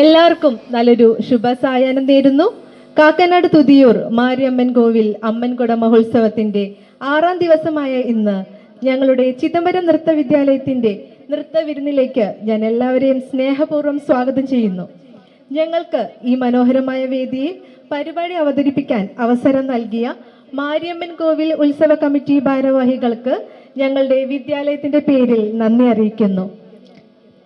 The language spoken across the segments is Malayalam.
എല്ലാവർക്കും നല്ലൊരു ശുഭസായാഹ്നം നേരുന്നു. കാക്കനാട് തുതിയൂർ മാരിയമ്മൻ കോവിൽ അമ്മൻകുട മഹോത്സവത്തിന്റെ ആറാം ദിവസമായ ഇന്ന് ഞങ്ങളുടെ ചിദംബരം നൃത്ത വിദ്യാലയത്തിന്റെ നൃത്ത വിരുന്നിലേക്ക് ഞാൻ എല്ലാവരെയും സ്നേഹപൂർവം സ്വാഗതം ചെയ്യുന്നു. ഞങ്ങൾക്ക് ഈ മനോഹരമായ വേദിയിൽ പരിപാടി അവതരിപ്പിക്കാൻ അവസരം നൽകിയ മാരിയമ്മൻ കോവിൽ ഉത്സവ കമ്മിറ്റി ഭാരവാഹികൾക്ക് ഞങ്ങളുടെ വിദ്യാലയത്തിന്റെ പേരിൽ നന്ദി അറിയിക്കുന്നു.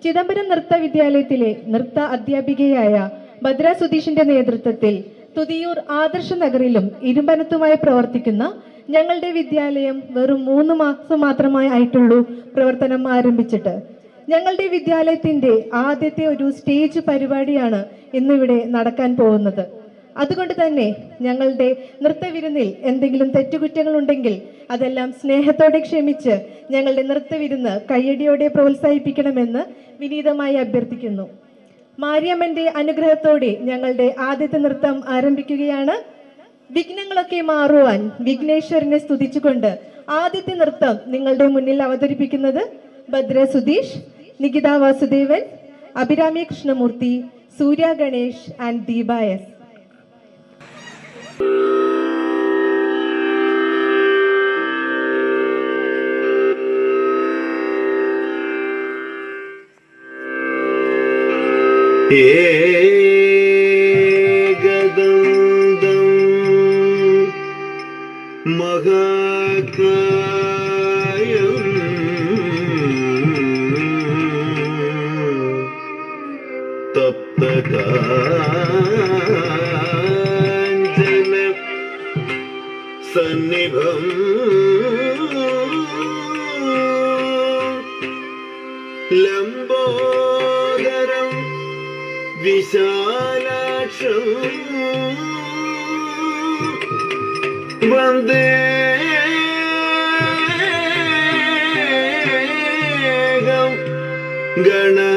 ചിദംബരം നൃത്ത വിദ്യാലയത്തിലെ നൃത്ത അധ്യാപികയായ ഭദ്ര സുധീഷിന്റെ നേതൃത്വത്തിൽ തുതിയൂർ ആദർശ നഗറിലും ഇരുമ്പനത്തുമായി പ്രവർത്തിക്കുന്ന ഞങ്ങളുടെ വിദ്യാലയം വെറും മൂന്ന് മാസം മാത്രമായി ആയിട്ടുള്ളൂ പ്രവർത്തനം ആരംഭിച്ചിട്ട്. ഞങ്ങളുടെ വിദ്യാലയത്തിന്റെ ആദ്യത്തെ ഒരു സ്റ്റേജ് പരിപാടിയാണ് ഇന്നിവിടെ നടക്കാൻ പോകുന്നത്. അതുകൊണ്ട് തന്നെ ഞങ്ങളുടെ നൃത്തവിരുന്നിൽ എന്തെങ്കിലും തെറ്റുകുറ്റങ്ങൾ ഉണ്ടെങ്കിൽ അതെല്ലാം സ്നേഹത്തോടെ ക്ഷമിച്ച് ഞങ്ങളുടെ നൃത്തവിരുന്ന് കയ്യടിയോടെ പ്രോത്സാഹിപ്പിക്കണമെന്ന് വിനീതമായി അഭ്യർത്ഥിക്കുന്നു. മാരിയമ്മന്റെ അനുഗ്രഹത്തോടെ ഞങ്ങളുടെ ആദ്യത്തെ നൃത്തം ആരംഭിക്കുകയാണ്. വിഘ്നങ്ങളൊക്കെ മാറുവാൻ വിഘ്നേശ്വരനെ സ്തുതിച്ചുകൊണ്ട് ആദ്യത്തെ നൃത്തം നിങ്ങളുടെ മുന്നിൽ അവതരിപ്പിക്കുന്നത് ഭദ്ര സുധീഷ് നികിത വാസുദേവൻ അഭിരാമി കൃഷ്ണമൂർത്തി സൂര്യ ഗണേഷ് ആൻഡ് ദീപ എസ് ഏകദന്തം മഹാകായം. തപ്തകാഞ്ചന സന്നിഭം ലംബോദരം വിശാലാക്ഷം. വന്ദേ ഗണനായകം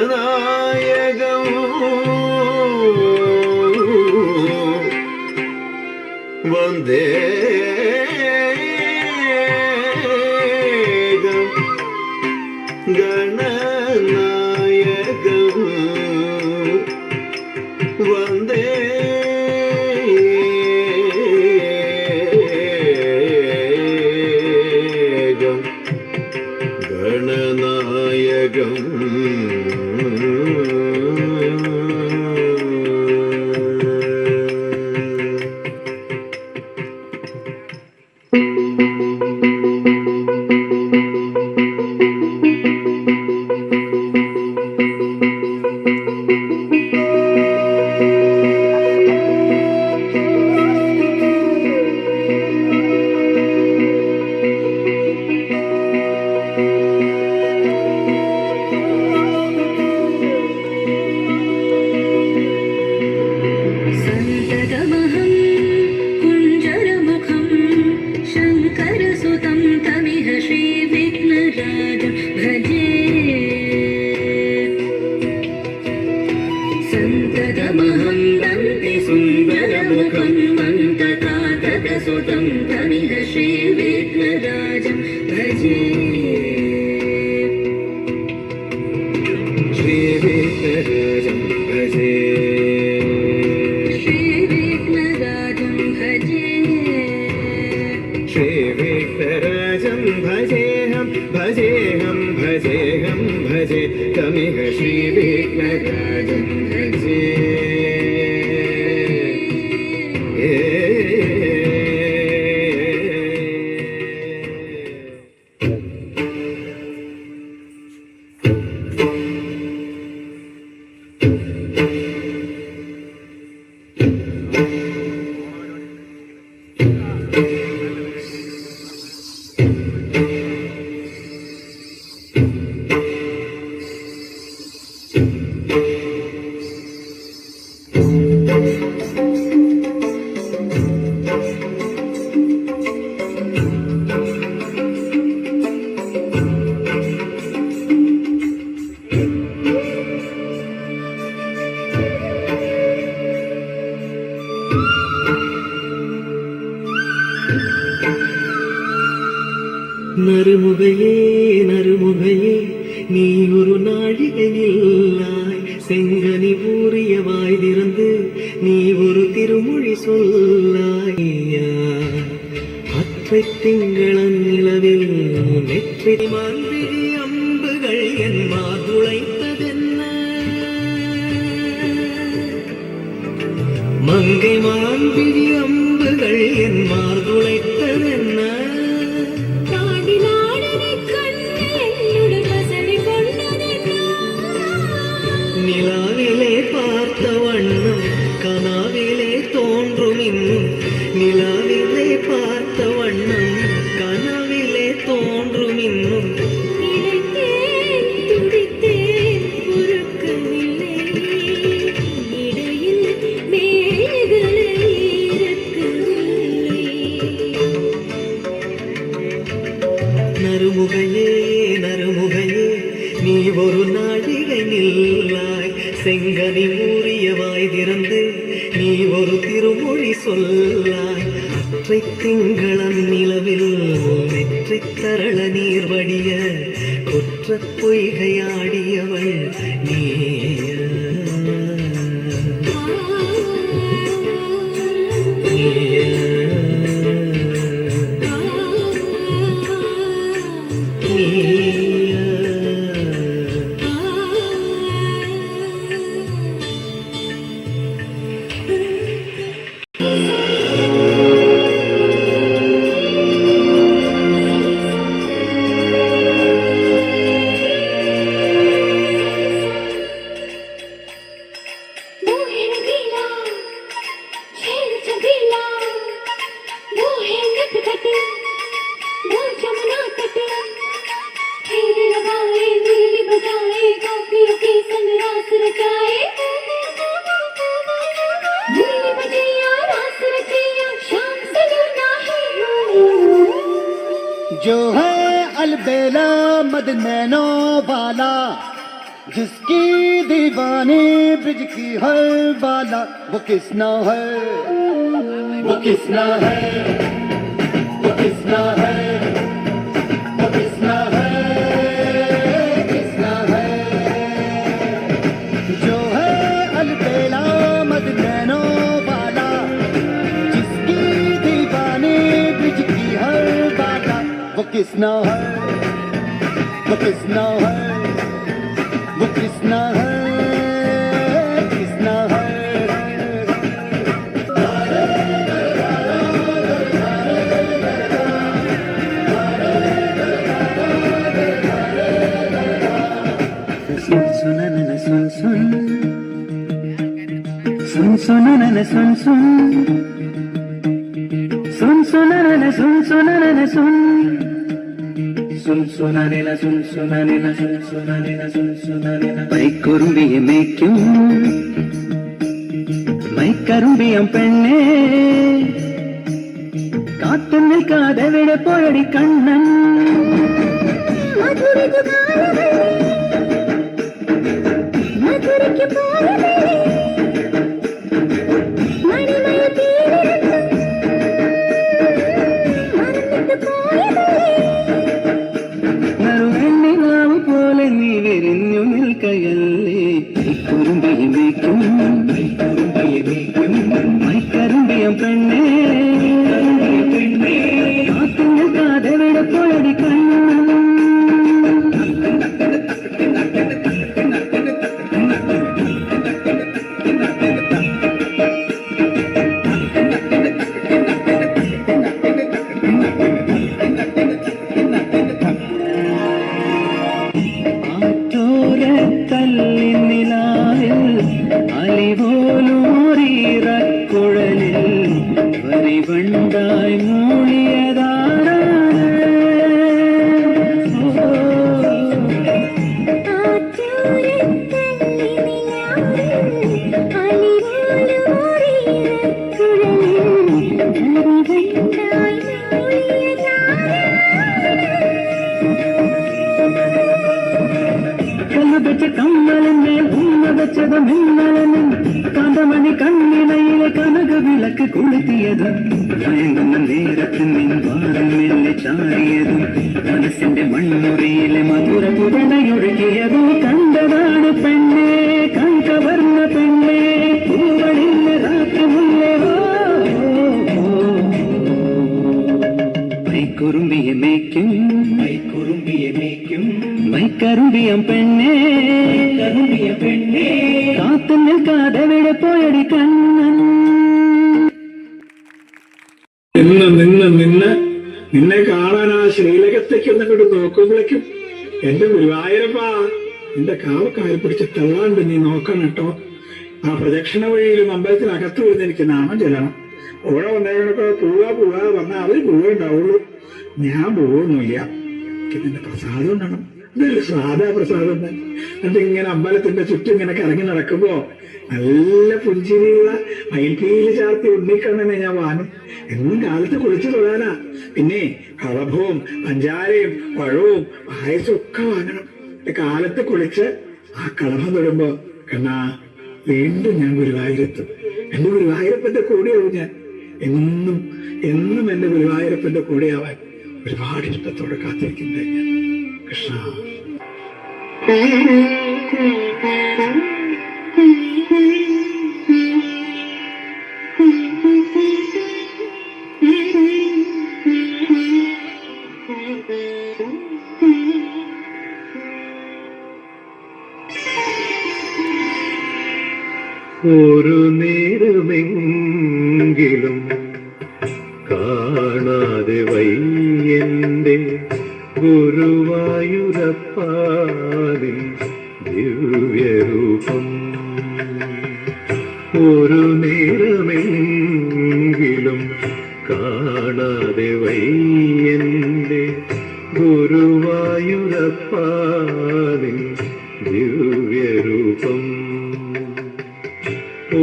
सुन्दरमुखं मन्तकातकसुतं तमिह श्रीविघ्नराजं भजे நறுமுகையே நறுமுகையே நீ ஒரு நாழிகையில்லாய் செங்கனி பூரிய வாய் திறந்து நீ ஒரு திருமொழி சொல்லாய்யா அத்தை திங்களன் நிலவில் நெற்றி செங்கனி மூறிய திறந்து நீ ஒரு திருமொழி சொல்லாய். அற்றை திங்களம் நிலவில் வெற்றி தரள நீர் வடிய குற்ற பொய்கையாடியவள் நீ वाला जिसकी दीवानी ब्रिज की हर बाला, वो किसना है? वो किसना है? वो किसना है? वो किसना है? किसना है? जो है अलबेला मदनैनो वाला जिसकी दीवानी ब्रिज की हर बाला, वो किसना है? वो किसना है वो किसना है किसना है सुन सुन नन सुन सुन सुन सुन नन सुन सुन सुन மைக்குரும்பிய மேய்க்கும். மைக்கரும்பியம் பெண்ணே. காத்து நிற்காத விட பொழடி கண்ணன். കാന്തമണി കണ്ണിണയിലെ കനക വിളക്ക് കൊളുത്തിയതും മെല്ലെ മനസ്സിന്റെ മൺമുറിയിലെ മധുര പുതനയൊഴുകിയതും കണ്ടതാണ് പെണ്ണെ കൺകവർന്ന പെണ്ണെ പൂവണിന്ന രാത്രി മുല്ലേ മൈക്കുറുമ്പിയെ മേയ്ക്കും പെണ്ണേ കറുമ്പിയ പെണ്ണേ നിന്നെ കാണാൻ ആ ശ്രീലകത്തേക്ക് ഒന്നിങ്ങോട്ട് നോക്കുമ്പോഴേക്കും എന്റെ ഗുരുവായൂരപ്പ നിന്റെ കാവക്കാരി പിടിച്ച് തള്ളാണ്ട് നീ നോക്കണം കേട്ടോ. ആ പ്രദക്ഷിണ വഴിയിലും അമ്പലത്തിനകത്ത് വരുന്ന എനിക്ക് നാമം ചെല്ലണം. ഓടെ വന്നവരൊക്കെ പോവാ പോവാ പറഞ്ഞാൽ അവർ പോവേ ഉണ്ടാവുള്ളൂ. ഞാൻ പോവൊന്നുമില്ല. നിന്റെ പ്രസാദം ഉണ്ടാകണം ഇതൊരു സാധാ പ്രസാദം തന്നെ. എന്നിട്ട് ഇങ്ങനെ അമ്പലത്തിന്റെ ചുറ്റും ഇങ്ങനെ കറങ്ങി നടക്കുമ്പോ നല്ല പുഞ്ചിരിയുള്ള മയിൽപ്പീൽ ചാർത്തി ഉണ്ണിക്കണ്ണനെ ഞാൻ വാനും. എന്നും കാലത്ത് കുളിച്ചു തൊഴാനാ. പിന്നെ കളഭവും പഞ്ചാരയും പഴവും പായസവും ഒക്കെ വാങ്ങണം. കാലത്ത് കുളിച്ച് ആ കളഭം തൊടുമ്പോ കണ്ണാ വീണ്ടും ഞാൻ ഗുരുവായൂരെത്തും. എന്റെ ഗുരുവായൂരപ്പന്റെ കൂടെയാവും ഞാൻ. എന്നും എന്നും എന്റെ ഗുരുവായൂരപ്പന്റെ കൂടെയാവാൻ ഒരുപാട് ഇഷ്ടത്തോടെ കാത്തിരിക്കുന്നത് ഞാൻ. കൃഷ്ണ. ഒരു നേരമെങ്കിലും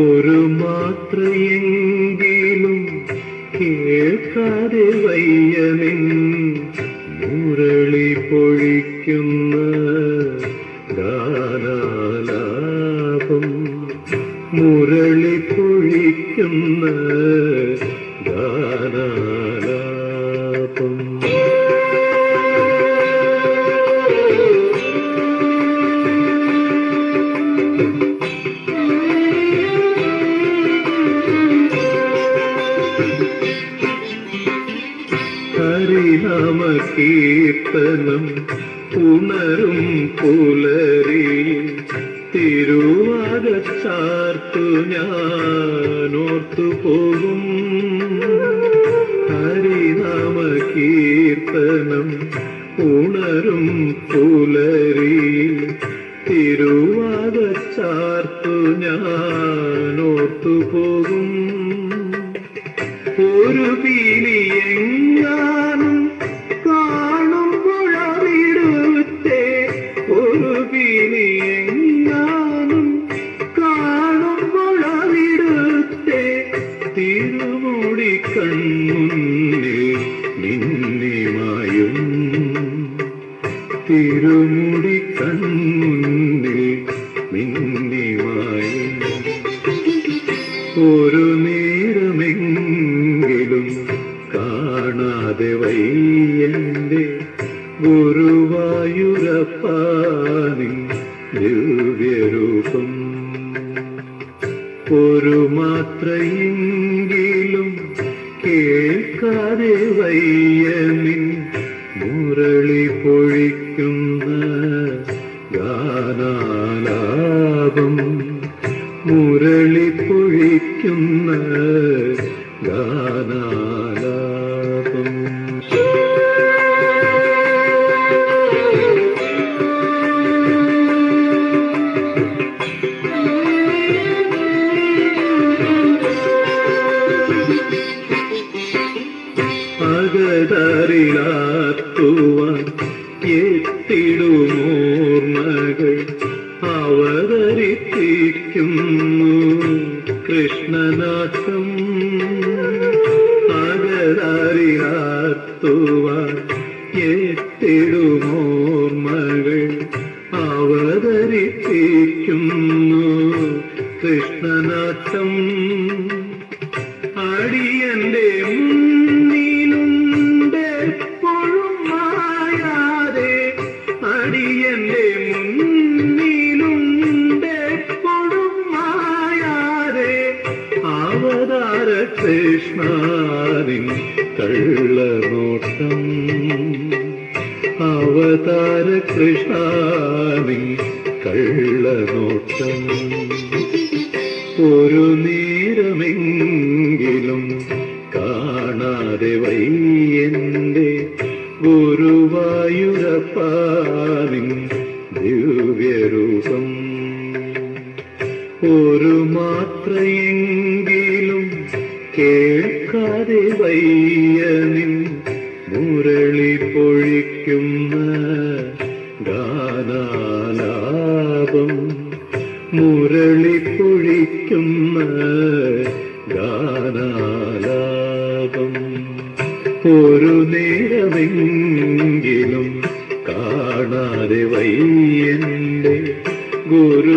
ഒരു മാത്രയെങ്കിലും കേൾക്കാതെ വയ്യ ഹരിനാമ കീർത്തനം ഉണരും പുലരി തിരുവാകച്ചാർത്തു ഞാനോർത്തു പോകും ഹരിനാമകീർത്തനം ഉണരും പുലരി തിരുവാകച്ചാർത്തു തിരുമുടി കൺമുന്നിൽ നിന്നിമായും ഒരു നേരമെങ്കിലും കാണാതെ വയ്യന്റെ ഗുരുവായൂരപ്പാനിൻ ദിവ്യരൂപം. ഒരു മാത്രയെങ്കിലും കേൾക്കാതെ വയ്യനിൻ മുരളി പൊഴിക്കുന്ന ഗാനാലാപം മുരളി താരകൃഷ്ണാനിൻ കള്ളനോട്ടം. അവതാര കൃഷ്ണാനിൻ കള്ളനോട്ടം. ചെയ്യും ഗാനാലാപം മുരളി പൊഴിക്കുന്ന ഗാനാലാപം. ഒരു നേരമെങ്കിലും കാണാതെ വയ്യന്റെ ഗുരു